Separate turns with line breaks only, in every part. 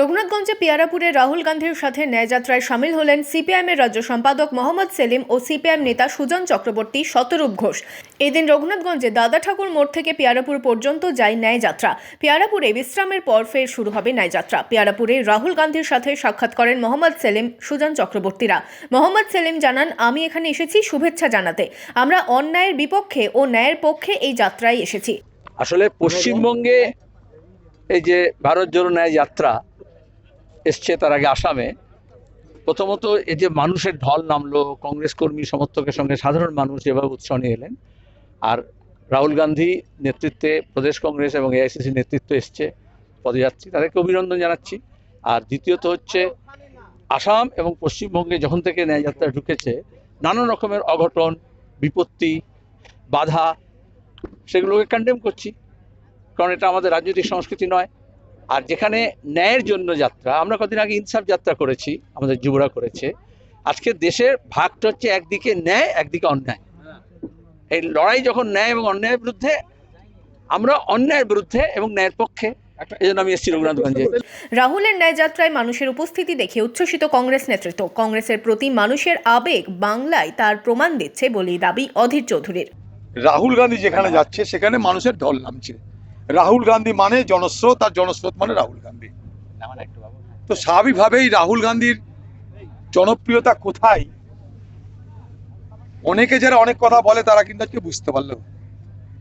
রঘুনাথগঞ্জে পিয়ারাপুরে রাহুল গান্ধীর সাথে ন্যায়যাত্রায় সামিল হলেন সিপিআইএমের রাজ্য সম্পাদক মোহাম্মদ সেলিম ও সিপিআইএম নেতা সুজন চক্রবর্তী শতরূপ ঘোষ। এদিন রঘুনাথগঞ্জে দাদা ঠাকুর মোড় থেকে পিয়ারাপুর পর্যন্ত যায় ন্যায়যাত্রা। পিয়ারাপুরে বিশ্রামের পর ফের শুরু হবে ন্যায়যাত্রা। পিয়ারাপুরে রাহুল গান্ধীর সাথে সাক্ষাৎ করেন মোহাম্মদ সেলিম, সুজন চক্রবর্তীরা। মোহাম্মদ সেলিম জানান, আমি এখানে এসেছি শুভেচ্ছা জানাতে। আমরা অন্যায়ের বিপক্ষে ও ন্যায়ের পক্ষে এই যাত্রায় এসেছি।
আসলে পশ্চিমবঙ্গে এই যে ভারত জোড়ো ন্যায় যাত্রা এসছে তার আগে আসামে। প্রথমত এই যে মানুষের ঢল নামলো, কংগ্রেস কর্মী সমর্থকের সঙ্গে সাধারণ মানুষ যেভাবে উৎসাহ নিয়ে এলেন। আর রাহুল গান্ধী নেতৃত্বে প্রদেশ কংগ্রেস এবং এআইসিসি নেতৃত্ব এসছে পদযাত্রী। তাদেরকে অভিনন্দন জানাচ্ছি। আর দ্বিতীয়ত হচ্ছে, আসাম এবং পশ্চিমবঙ্গে যখন থেকে ন্যায়যাত্রা ঢুকেছে নানা রকমের অঘটন, বিপত্তি, বাধা, সেগুলোকে কন্ডেম করছি। কারণ এটা আমাদের রাজনৈতিক সংস্কৃতি নয়। আর যেখানে ন্যায়ের জন্য যাত্রা আমরা কদিন আগে ইনসাফ যাত্রা করেছি আমাদের যুবরা করেছে। আজকে দেশের ভাগটা হচ্ছে একদিকে ন্যায় একদিকে অন্যায়। এই লড়াই যখন ন্যায় এবং অন্যায়ের বিরুদ্ধে আমরা অন্যায়ের বিরুদ্ধে এবং ন্যায়ের পক্ষে।
রাহুলের ন্যায়যাত্রায় মানুষের উপস্থিতি দেখে উচ্ছ্বসিত কংগ্রেস নেতৃত্ব। কংগ্রেসের প্রতি মানুষের আবেগ বাংলায় তার প্রমাণ দিচ্ছে বলেই দাবি অধীর চৌধুরীর।
রাহুল গান্ধী যেখানে যাচ্ছে সেখানে মানুষের ঢল নামছে। রাহুল গান্ধী মানে জনস্রোত, আর জনস্রোত মানে রাহুল গান্ধী। তো স্বাভাবিকভাবেই রাহুল গান্ধীর জনপ্রিয়তা কোথায়? অনেকে যারা অনেক কথা বলে, তারা কিন্তু আজকে বুঝতে পারল।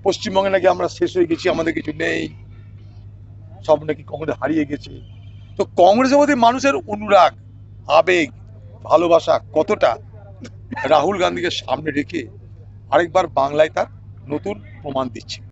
পশ্চিমবঙ্গে নাকি আমরা শেষ হয়ে গেছি, আমাদের কিছু নেই। সব নাকি কংগ্রেস হারিয়ে গেছে। তো কংগ্রেসের প্রতি মানুষের অনুরাগ, আবেগ, ভালোবাসা কতটা? রাহুল গান্ধীকে সামনে রেখে আরেকবার বাংলায় তার নতুন প্রমাণ দিচ্ছে।